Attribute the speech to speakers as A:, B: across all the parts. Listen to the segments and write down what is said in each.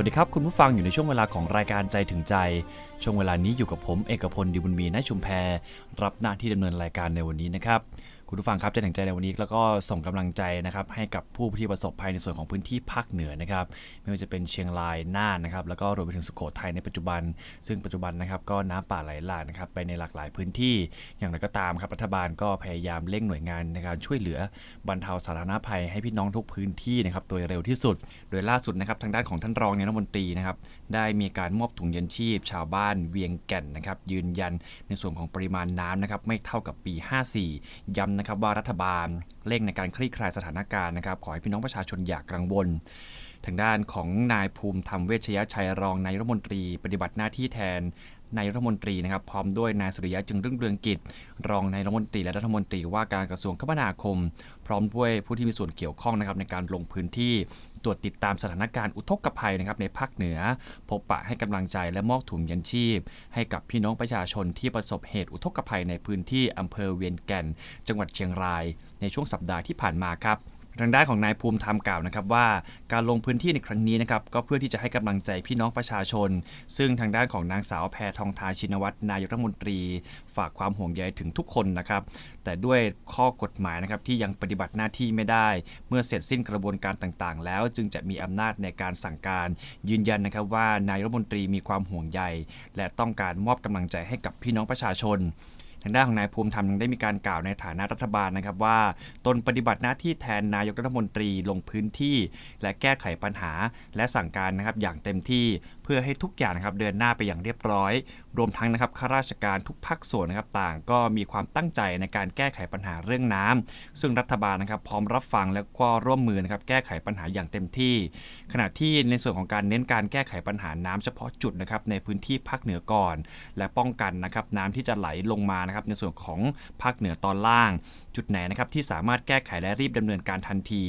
A: วัสดีครับ คุณผู้ฟังอยู่ในช่วงเวลาของรายการใจถึงใจ ช่วงเวลานี้อยู่กับผมเอกพลดิบุญมีณชุมแพรับหน้าที่ดำเนินรายการในวันนี้นะครับ คุณผู้ฟังครับใจถึงใจในวันนี้แล้วก็ส่งกำลังใจนะครับให้กับผู้ที่ประสบภัยในส่วนของพื้นที่ภาคเหนือนะครับไม่ว่าจะเป็นเชียงรายน่านนะครับแล้วก็รวมไปถึงสุโขทัยในปัจจุบัน ซึ่งปัจจุบันนะครับก็น้ำป่าไหลหลากนะครับไปในหลากหลายพื้นที่ อย่างไรก็ตามครับรัฐบาลก็พยายามเร่งหน่วยงานในการช่วยเหลือบรรเทาสาธารณภัยให้พี่น้องทุกพื้นที่นะครับโดยเร็วที่สุด โดยล่าสุดนะครับทางด้านของท่านรองนายกรัฐมนตรีนะครับได้มีการมอบถุงยันชีพ ชาวบ้านเวียงแก่นนะครับยืนยันในส่วนของปริมาณน้ำนะครับไม่เท่ากับปี 54 ย้ำนะครับว่ารัฐบาลเร่งในการคลี่คลายสถานการณ์นะครับขอให้พี่น้องประชาชนอย่ากกังวล ทางด้านของนายภูมิธรรมเวชยชัยรองนายรัฐมนตรี ปฏิบัติหน้าที่แทนนายรัฐมนตรีนะครับพร้อมด้วยนายสุริยะจึงรุ่งเรืองกิจ รองนายรัฐมนตรีและรัฐมนตรีว่าการกระทรวงคมนาคม พร้อมด้วยผู้ที่มีส่วนเกี่ยวข้องนะครับในการลงพื้นที่ ตรวจติดตามสถานการณ์อุทกภัยนะครับในภาคเหนือ พบปะให้กำลังใจและมอบถุงยันชีพ ให้กับพี่น้องประชาชนที่ประสบเหตุอุทกภัยในพื้นที่อำเภอเวียนแก่น จังหวัดเชียงราย ในช่วงสัปดาห์ที่ผ่านมาครับ ทางด้านของนายภูมิธรรมกล่าวนะครับว่าการลงพื้นที่ในครั้งนี้นะครับก็เพื่อที่จะให้กำลังใจพี่น้องประชาชน ซึ่งทางด้านของนางสาวแพทองทานชินวัตรนายกรัฐมนตรี ฝากความห่วงใยถึงทุกคนนะครับ แต่ด้วยข้อกฎหมายนะครับที่ยังปฏิบัติหน้าที่ไม่ได้ เมื่อเสร็จสิ้นกระบวนการต่างๆ แล้วจึงจะมีอำนาจในการสั่งการยืนยันนะครับว่านายรัฐมนตรีมีความห่วงใย และต้องการมอบกำลังใจให้กับพี่น้องประชาชน ทางด้านของนายภูมิธรรมยังได้มีการกล่าวในฐานะรัฐบาลนะครับว่าตนปฏิบัติหน้าที่แทนนายกรัฐมนตรีลงพื้นที่ และแก้ไขปัญหา และสั่งการนะครับอย่างเต็มที่ พื่อให้ทุกอย่างนะครับเดินหน้าไปอย่างเรียบร้อย รวมทั้งนะครับข้าราชการทุกภาคส่วนนะครับต่างก็มีความตั้งใจในการแก้ไขปัญหาเรื่องน้ำซึ่งรัฐบาลนะครับพร้อมรับฟังและก็ร่วมมือนะครับแก้ไขปัญหาอย่างเต็มที่ ขณะที่ในส่วนของการเน้นการแก้ไขปัญหาน้ำเฉพาะจุดนะครับในพื้นที่ภาคเหนือก่อน และป้องกันนะครับน้ำที่จะไหลลงมานะครับในส่วนของภาคเหนือตอนล่าง จุดไหนนะครับที่สามารถแก้ไขและรีบดำเนินการทันที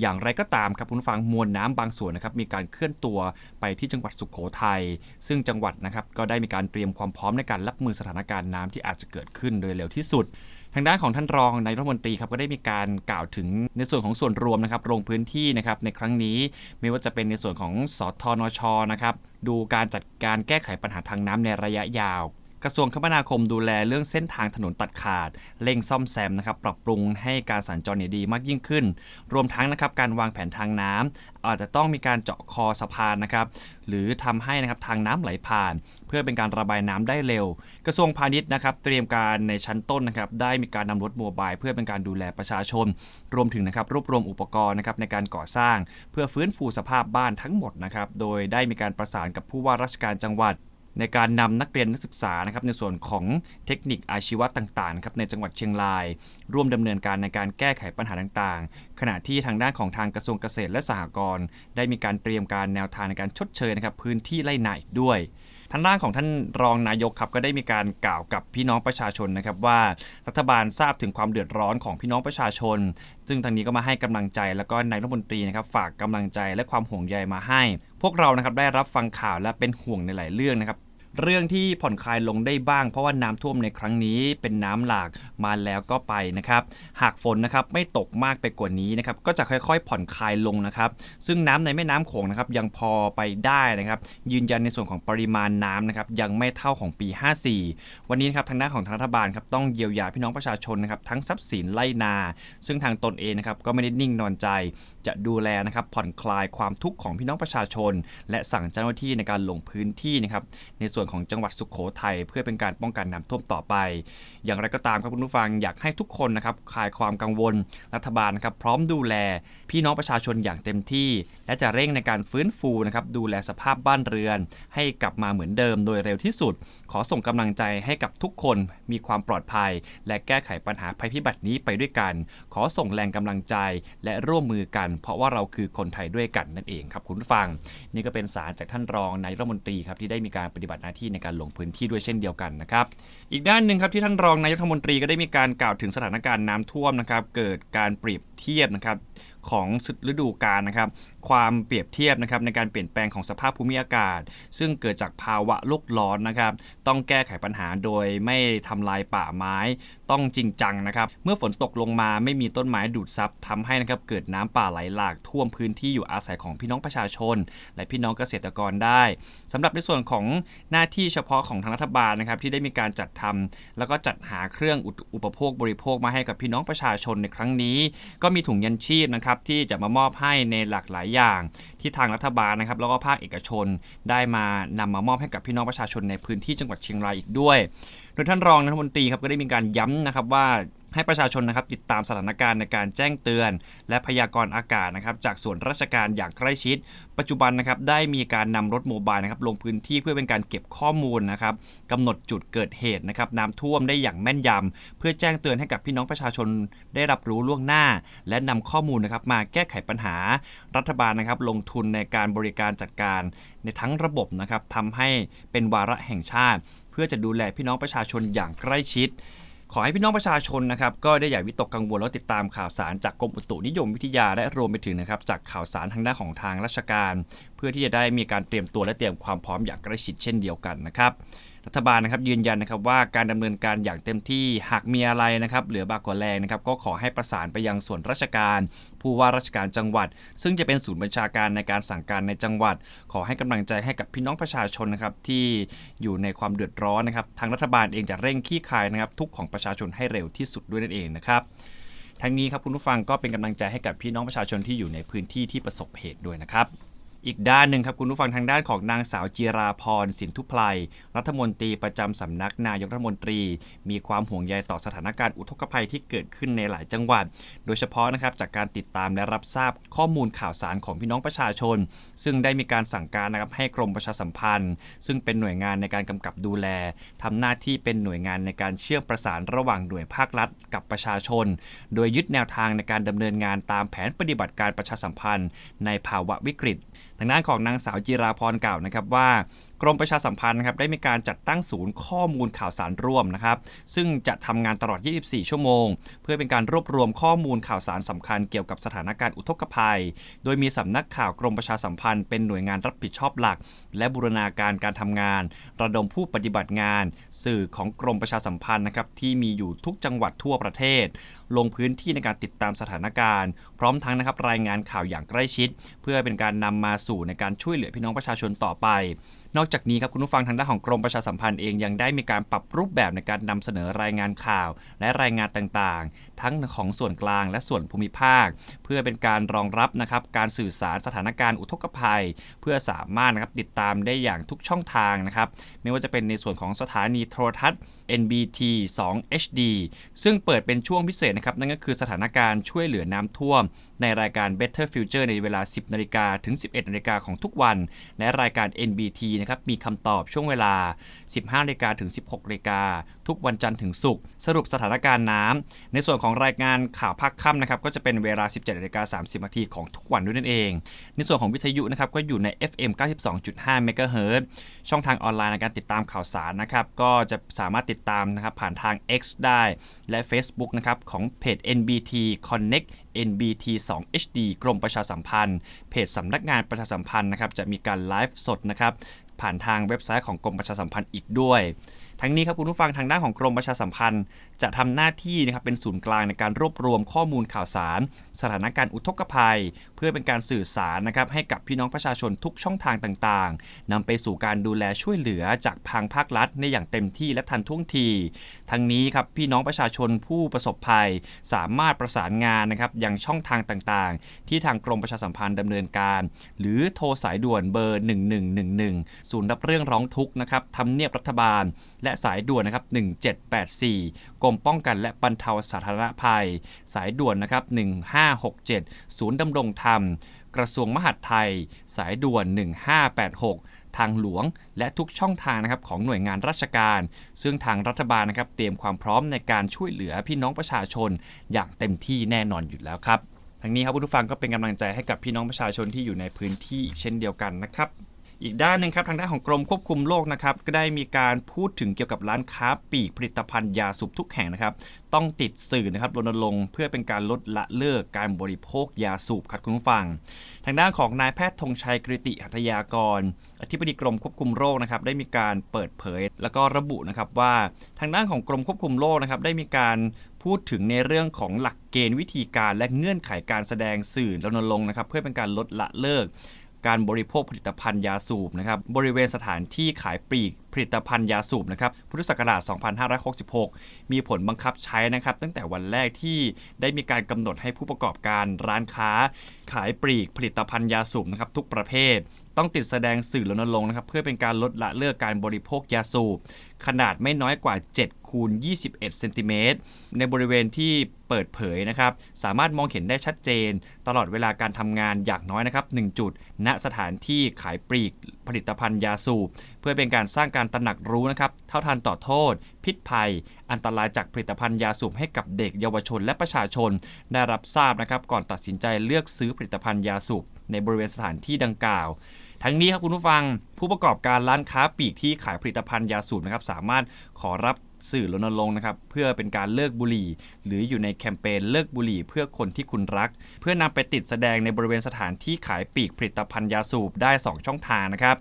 A: อย่างไรก็ตามครับคุณผู้ฟังมวลน้ำบางส่วนนะครับมีการเคลื่อนตัวไปที่จังหวัดสุขโขทัยซึ่งจังหวัดนะครับก็ได้มีการเตรียมความพร้อมในการรับมือสถานการณ์น้ำที่อาจจะเกิดขึ้นโดยเร็วที่สุดทางด้านของท่านรองนายรัฐมนตรีครับก็ได้มีการกล่าวถึงในส่วนของส่วนรวมนะครับลงพื้นที่นะครับในครั้งนี้ไม่ว่าจะเป็นในส่วนของสทนชนะครับดูการจัดการแก้ไขปัญหาทางน้ำในระยะยาว กระทรวงคมนาคมดูแลเรื่องเส้นทางถนนตัดขาดเร่งซ่อมแซมนะครับปรับปรุงให้การสัญจรเนี่ยดีมากยิ่งขึ้น รวมทั้งนะครับการวางแผนทางน้ำอาจจะต้องมีการเจาะคอสะพานนะครับหรือทำให้นะครับทางน้ำไหลผ่าน เพื่อเป็นการระบายน้ำได้เร็ว กระทรวงพาณิชย์นะครับเตรียมการในชั้นต้นนะครับได้มีการนำรถโมบายเพื่อเป็นการดูแลประชาชน รวมถึงนะครับรวบรวมอุปกรณ์นะครับในการก่อสร้าง เพื่อฟื้นฟูสภาพบ้านทั้งหมดนะครับโดยได้มีการประสานกับผู้ว่าราชการจังหวัด ในการนำนักเรียนนักศึกษานะครับในส่วนของเทคนิคอาชีวะต่างๆครับในจังหวัดเชียงราย ร่วมดำเนินการในการแก้ไขปัญหาต่างๆ ขณะที่ทางด้านของทางกระทรวงเกษตรและสหกรณ์ได้มีการเตรียมการแนวทางในการชดเชยนะครับพื้นที่ไร่นาอีกด้วยทางด้านของท่านรองนายกครับก็ได้มีการกล่าวกับพี่น้องประชาชนนะครับว่ารัฐบาลทราบถึงความเดือดร้อนของพี่น้องประชาชน ซึ่งทางนี้ก็มาให้กำลังใจแล้วก็นายรัฐมนตรีนะครับฝากกำลังใจและความห่วงใยมาให้ พวกเรานะครับได้รับฟังข่าวและเป็นห่วงในหลายเรื่องนะครับ เรื่องที่ผ่อนคลายลงได้บ้าง เพราะว่าน้ำท่วมในครั้งนี้เป็นน้ำหลากมาแล้วก็ไปนะครับหากฝนนะครับไม่ตกมากไปกว่านี้นะครับก็จะค่อยๆ ผ่อนคลายลงนะครับซึ่งน้ำในแม่น้ำโขงนะครับยังพอไปได้นะครับยืนยันในส่วนของปริมาณน้ำนะครับยังไม่เท่าของปี 54 วันนี้นะครับทางด้านของทางรัฐบาลครับต้องเยียวยาพี่น้องประชาชนนะครับทั้งทรัพย์สินไล่นา ซึ่งทางตนเองนะครับก็ไม่ได้นิ่งนอนใจ จะดูแลนะครับผ่อนคลายความทุกข์ของพี่น้องประชาชน และสั่งเจ้าหน้าที่ในการลงพื้นที่นะครับในส่วนวนของจังหวัดสุขโขทัยเพื่อเป็นการป้องกันน้ำท่วมต่อไป อย่างไรก็ตามครับคุณผู้ฟังอยากให้ทุกคนนะครับคลายความกังวล รัฐบาลนะครับพร้อมดูแล พี่น้องประชาชนอย่างเต็มที่ และจะเร่งในการฟื้นฟูนะครับดูแลสภาพบ้านเรือน ให้กลับมาเหมือนเดิมโดยเร็วที่สุด ขอส่งกำลังใจให้กับทุกคนมีความปลอดภัย และแก้ไขปัญหาภัยพิบัตินี้ไปด้วยกัน ขอส่งแรงกำลังใจและร่วมมือกัน เพราะว่าเราคือคนไทยด้วยกันนั่นเองครับคุณผู้ฟัง นี่ก็เป็นสารจากท่านรองนายรัฐมนตรีครับที่ได้มีการปฏิบัติหน้าที่ในการลงพื้นที่ด้วยเช่นเดียวกันนะครับ อีกด้านหนึ่งครับที่ท่านรองนายรัฐมนตรีก็ได้มีการกล่าวถึงสถานการณ์น้ำท่วมนะครับ เกิดการเปรียบเทียบนะครับ ของฤดูกาลนะครับ ความเปรียบเทียบนะครับในการเปลี่ยนแปลงของสภาพภูมิอากาศ ซึ่งเกิดจากภาวะโลกร้อนนะครับ ต้องแก้ไขปัญหาโดยไม่ทำลายป่าไม้ ต้องจริงจังนะครับ เมื่อฝนตกลงมาไม่มีต้นไม้ดูดซับทำให้นะครับเกิดน้ำป่าไหลหลากท่วมพื้นที่อยู่อาศัยของพี่น้องประชาชน และพี่น้องเกษตรกรได้สำหรับในส่วนของหน้าที่เฉพาะของทางรัฐบาลนะครับที่ได้มีการจัดทำแล้วก็จัดหาเครื่องอุอุปโภคบริโภคมาให้กับพี่น้องประชาชนในครั้งนี้ ก็มีถุงยันชีพนะครับที่จะมามอบให้ในหลากหลายอย่าง ที่ทางรัฐบาลนะครับแล้วก็ภาคเอกชนได้มานำมามอบให้กับพี่น้องประชาชนในพื้นที่จังหวัดเชียงรายอีกด้วย โดยท่านรองรัฐมนตรีครับก็ได้มีการย้ำนะครับว่า ให้ประชาชนนะครับติดตามสถานการณ์ในการแจ้งเตือน และพยากรณ์อากาศนะครับจากส่วนราชการอย่างใกล้ชิด ปัจจุบันนะครับได้มีการนำรถโมบายนะครับลงพื้นที่เพื่อเป็นการเก็บข้อมูลนะครับกำหนดจุดเกิดเหตุนะครับน้ำท่วมได้อย่างแม่นยำเพื่อแจ้งเตือนให้กับพี่น้องประชาชนได้รับรู้ล่วงหน้า และนำข้อมูลนะครับมาแก้ไขปัญหารัฐบาลนะครับลงทุนในการบริการจัดการ ในทั้งระบบนะครับทำให้เป็นวาระแห่งชาติ เพื่อจะดูแลพี่น้องประชาชนอย่างใกล้ชิด ขอให้พี่น้องประชาชนนะครับก็ได้อย่าวิตกกังวลแล้วติดตามข่าวสารจากกรมอุตุนิยมวิทยาและรวมไปถึงนะครับจากข่าวสารทางด้านของทางราชการ เพื่อที่จะได้มีการเตรียมตัวและเตรียมความพร้อมอย่างใกล้ชิดเช่นเดียวกันนะครับ รัฐบาลนะครับยืนยันนะครับว่าการดำเนินการอย่างเต็มที่หากมีอะไรนะครับเหลือบากกว่าแรงนะครับก็ขอให้ประสานไปยังส่วนราชการ ผู้ว่าราชการจังหวัด ซึ่งจะเป็นศูนย์บัญชาการในการสั่งการในจังหวัด ขอให้กำลังใจให้กับพี่น้องประชาชนนะครับที่อยู่ในความเดือดร้อนนะครับทางรัฐบาลเองจะเร่งขี้คายนะครับทุกข์ของประชาชนให้เร็วที่สุดด้วยนั่นเองนะครับทั้งนี้ครับคุณผู้ฟังก็เป็นกำลังใจให้กับพี่น้องประชาชนที่อยู่ในพื้นที่ที่ประสบเหตุด้วยนะครับ อีกด้านหนึ่งครับคุณผู้ฟังทางด้านของนางสาวจีราพรสินทุพไพลรัฐมนตรีประจำสำนักนายกรัฐมนตรี มีความห่วงใยต่อสถานการณ์อุทกภัยที่เกิดขึ้นในหลายจังหวัด โดยเฉพาะนะครับจากการติดตามและรับทราบข้อมูลข่าวสารของพี่น้องประชาชน ซึ่งได้มีการสั่งการนะครับให้กรมประชาสัมพันธ์ ซึ่งเป็นหน่วยงานในการกำกับดูแลทำหน้าที่เป็นหน่วยงานในการเชื่อมประสานระหว่างหน่วยภาครัฐ กับประชาชน โดยยึดแนวทางในการดำเนินงานตามแผนปฏิบัติการประชาสัมพันธ์ ในภาวะวิกฤต ทางด้านของนางสาวจิราพรกล่าวนะครับว่า กรมประชาสัมพันธ์นะครับได้มีการจัดตั้งศูนย์ข้อมูลข่าวสารร่วมนะครับ ซึ่งจะทำงานตลอด 24 ชั่วโมง เพื่อเป็นการรวบรวมข้อมูลข่าวสารสำคัญเกี่ยวกับสถานการณ์อุทกภัย โดยมีสำนักข่าวกรมประชาสัมพันธ์เป็นหน่วยงานรับผิดชอบหลัก และบูรณาการการทำงาน ระดมผู้ปฏิบัติงาน สื่อของกรมประชาสัมพันธ์นะครับที่มีอยู่ทุกจังหวัดทั่วประเทศ ลงพื้นที่ในการติดตามสถานการณ์ พร้อมทั้งนะครับรายงานข่าวอย่างใกล้ชิด เพื่อเป็นการนำมาสู่ในการช่วยเหลือพี่น้องประชาชนต่อไป นอกจากนี้ครับคุณผู้ฟังทางด้านของกรมประชาสัมพันธ์เองยังได้มีการปรับรูปแบบในการนำเสนอรายงานข่าว และรายงานต่างๆ ทั้งของส่วนกลางและส่วนภูมิภาค เพื่อเป็นการรองรับนะครับการสื่อสารสถานการณ์อุทกภัย เพื่อสามารถนะครับติดตามได้อย่างทุกช่องทางนะครับไม่ว่าจะเป็นในส่วนของสถานีโทรทัศน์ NBT 2 HD ซึ่งเปิดเป็นช่วงพิเศษนะครับ นั่นก็คือสถานการณ์ช่วยเหลือน้ำท่วม ในรายการ Better Future ในเวลา 10 นาฬิกาถึง 11 นาฬิกาของทุกวัน และรายการ NBT นะครับ มีคำตอบช่วงเวลา 15นาฬิกาถึง 16นาฬิกาทุกวันจันทร์ถึงศุกร์สรุปสถานการณ์น้ำในส่วนของรายงานข่าวภาคค่ำนะครับก็จะเป็นเวลา 17นาฬิกา30นาทีของทุกวันด้วยนั่นเอง ในส่วนของวิทยุนะครับก็อยู่ใน FM 92.5 MHz ช่องทางออนไลน์ในการติดตามข่าวสารนะครับก็จะสามารถติดตามนะครับผ่านทาง X ได้ และ Facebook นะครับของเพจ NBT Connect NBT 2 HD กรมประชาสัมพันธ์ เพจสำนักงานประชาสัมพันธ์นะครับจะมีการไลฟ์สดนะครับผ่านทางเว็บไซต์ของกรมประชาสัมพันธ์อีกด้วย ทั้งนี้ครับคุณผู้ฟังทางด้านของกรมประชาสัมพันธ์ จะทำหน้าที่นะครับเป็นศูนย์กลางในการรวบรวมข้อมูลข่าวสาร สถานการณ์อุทกภัย เพื่อเป็นการสื่อสารนะครับให้กับพี่น้องประชาชนทุกช่องทางต่างๆนำไปสู่การดูแลช่วยเหลือจากทางภาครัฐในอย่างเต็มที่และทันท่วงที ทั้งนี้ครับพี่น้องประชาชนผู้ประสบภัย สามารถประสานงานนะครับยังช่องทางต่างๆ ที่ทางกรมประชาสัมพันธ์ดำเนินการ หรือโทรสายด่วนเบอร์ 1111 ศูนย์รับเรื่องร้องทุกข์นะครับทำเนียบรัฐบาล และสายด่วนนะครับ1784กรมป้องกันและบรรเทาสาธารณภัย สายด่วนนะครับ 1567 ศูนย์ดำรงธรรม กระทรวงมหาดไทย สายด่วน 1586ทางหลวงและทุกช่องทางนะครับของหน่วยงานราชการ ซึ่งทางรัฐบาลนะครับเตรียมความพร้อมในการช่วยเหลือพี่น้องประชาชนอย่างเต็มที่แน่นอนอยู่แล้วครับทั้งนี้ครับผู้ฟังก็เป็นกำลังใจให้กับพี่น้องประชาชนที่อยู่ในพื้นที่เช่นเดียวกันนะครับ อีกด้านหนึ่งครับทางด้านของกรมควบคุมโรคนะครับก็ได้มีการพูดถึงเกี่ยวกับร้านค้าปีกผลิตภัณฑ์ยาสูบทุกแห่งนะครับ ต้องติดสื่อนะครับรณรงค์เพื่อเป็นการลดละเลิกการบริโภคยาสูบครับคุณผู้ฟัง ทางด้านของนายแพทย์ธงชัยกริติหัตยากร อธิบดีกรมควบคุมโรคนะครับได้มีการเปิดเผย แล้วก็ระบุนะครับว่าทางด้านของกรมควบคุมโรคนะครับได้มีการพูดถึงในเรื่องของหลักเกณฑ์วิธีการและเงื่อนไขการแสดงสื่อรณรงค์นะครับเพื่อเป็นการลดละเลิก การบริโภคผลิตภัณฑ์ยาสูบนะครับบริเวณสถานที่ขายปลีกผลิตภัณฑ์ยาสูบนะครับพุทธศักราช 2566 มีผลบังคับใช้นะครับตั้งแต่วันแรกที่ได้มีการกำหนดให้ผู้ประกอบการร้านค้า ขายปลีกผลิตภัณฑ์ยาสูบนะครับทุกประเภท ต้องติดแสดงสื่อรณรงค์นะครับเพื่อเป็นการลดละเลิกการบริโภคยาสูบ ขนาดไม่น้อยกว่า 7 คูณ 21เซนติเมตรในบริเวณที่เปิดเผยนะครับ สามารถมองเห็นได้ชัดเจน ตลอดเวลาการทำงานอย่างน้อยนะครับ 1 จุด ณสถานที่ขายปลีกผลิตภัณฑ์ยาสูบ เพื่อเป็นการสร้างการตระหนักรู้นะครับ เท่าทันต่อโทษ พิษภัย อันตรายจากผลิตภัณฑ์ยาสูบให้กับเด็กเยาวชนและประชาชน ได้รับทราบนะครับ ก่อนตัดสินใจเลือกซื้อผลิตภัณฑ์ยาสูบในบริเวณสถานที่ดังกล่าวทั้งนี้ครับคุณผู้ฟังผู้ประกอบการร้านค้าปลีกที่ขายผลิตภัณฑ์ยาสูบนะครับสามารถขอรับ สื่อรณรงค์นะครับเพื่อเป็นการเลิกบุหรี่ หรืออยู่ในแคมเปญเลิกบุหรี่เพื่อคนที่คุณรัก เพื่อนำไปติดแสดงในบริเวณสถานที่ขายปีกผลิตภัณฑ์ยาสูบได้ 2 ช่องทางนะครับ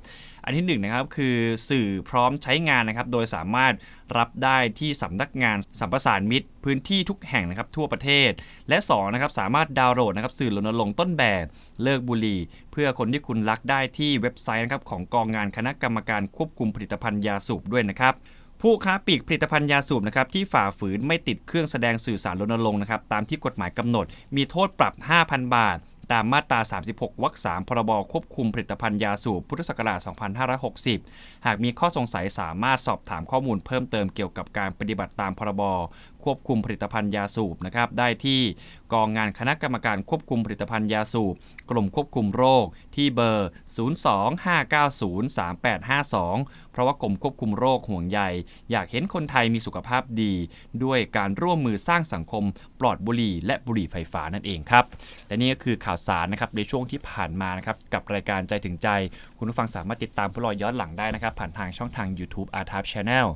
A: อันที่1นงนะครับคือสื่อพร้อมใช้งานนะครับโดยสามารถรับได้ที่สำนักงานสัมปสานมิตร พื้นที่ทุกแห่งนะครับทั่วประเทศ และ2นะครับสามารถดาวน์โหลดนะครับสื่อรณรงค์ต้นแบบเลิกบุหรี่ เพื่อคนที่คุณรักได้ที่เว็บไซต์นะครับของกองงานคณะกรรมการควบคุมผลิตภัณฑ์ยาสูบด้วยนะครับ ผู้ค้าปลีกผลิตภัณฑ์ยาสูบนะครับที่ฝ่าฝืนไม่ติดเครื่องแสดงสื่อสารรณรงค์นะครับตามที่กฎหมายกำหนด มีโทษปรับ 5,000 บาท ตามมาตรา 36 วรรค 3 พรบควบคุมผลิตภัณฑ์ยาสูบพุทธศักราช 2560 หากมีข้อสงสัยสามารถสอบถามข้อมูลเพิ่มเติมเกี่ยวกับการปฏิบัติตามพรบควบคุมผลิตภัณฑ์ยาสูบนะครับได้ที่กองงานคณะกรรมการควบคุมผลิตภัณฑ์ยาสูบกรมควบคุมโรคที่เบอร์ 025903852 เพราะว่ากรมควบคุมโรคห่วงใยอยากเห็นคนไทยมีสุขภาพดี ด้วยการร่วมมือสร้างสังคมปลอดบุหรี่ และบุหรี่ไฟฟ้านั่นเองครับ และนี่ก็คือข่าวสารนะครับในช่วงที่ผ่านมานะครับกับรายการใจถึงใจ คุณผู้ฟังสามารถติดตามผู้รอยย้อนหลังได้นะครับ ผ่านทางช่องทาง YouTube a r t a p Channel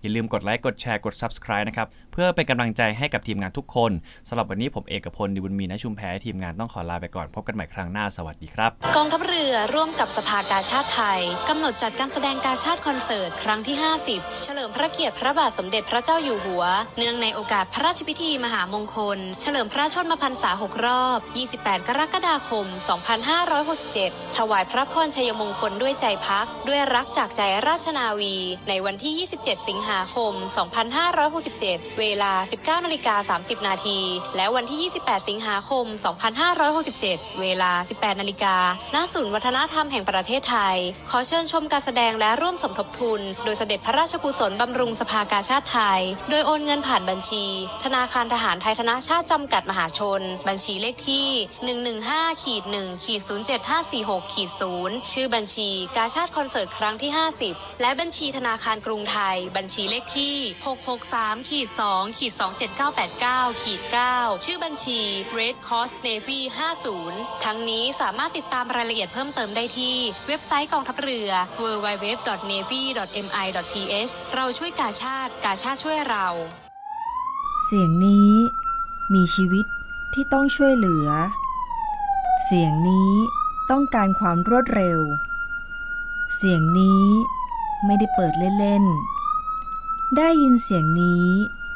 A: อย่าลืมกดไลค์กดแชร์กด Subscribe นะครับ พื่อเป็นกำลังใจให้กับทีมงานทุกคนสำหรับวันนี้ผมเอกพลดิบุญมีนะชุมแพทีมงานต้องขอลาไปก่อนพบกันใหม่ครั้งหน้าสวัสดีครับ
B: กองทัพเรือร่วมกับสภากาชาติไทยกำหนดจัดการแสดงกาชาติคอนเสิร์ตครั้งที่ 50 เฉลิมพระเกียรติพระบาทสมเด็จพระเจ้าอยู่หัว เนื่องในโอกาสพระราชพิธีมหามงคล เฉลิมพระชนมพรรษา 6 รอบ 28 กรกฎาคม 2567 ถวายพระพรชัยมงคลด้วยใจพัก ด้วยรักจากใจราชนาวี ในวันที่ 27 สิงหาคม 2567 เวลา 19นาฬิกา30 นาที และวันที่ 28 สิงหาคม 2567 เวลา 18นาฬิกาณศูนย์วัฒนธรรมแห่งประเทศไทย ขอเชิญชมการแสดงและร่วมสมทบทุน โดยเสด็จพระราชกุศลบำรุงสภากาชาติไทย โดยโอนเงินผ่านบัญชี ธนาคารทหารไทยธนชาติจำกัดมหาชน บัญชีเลขที่ 115ขีด1ขีด07546ขีด0ชื่อบัญชีกาชาติคอนเสิร์ตครั้งที่ 50 และบัญชีธนาคารกรุงไทย บัญชีเลขที่ 663ขีด2ขีด27989ขีด9ชื่อบัญชี Red Cross Navy 50 ทั้งนี้สามารถติดตามรายละเอียดเพิ่มเติมได้ที่เว็บไซต์กองทัพเรือ www.navy.mi.th เราช่วยกาชาติกาชาติช่วยเรา
C: เสียงนี้มีชีวิตที่ต้องช่วยเหลือ เสียงนี้ต้องการความรวดเร็ว เสียงนี้ไม่ได้เปิดเล่นๆ ได้ยินเสียงนี้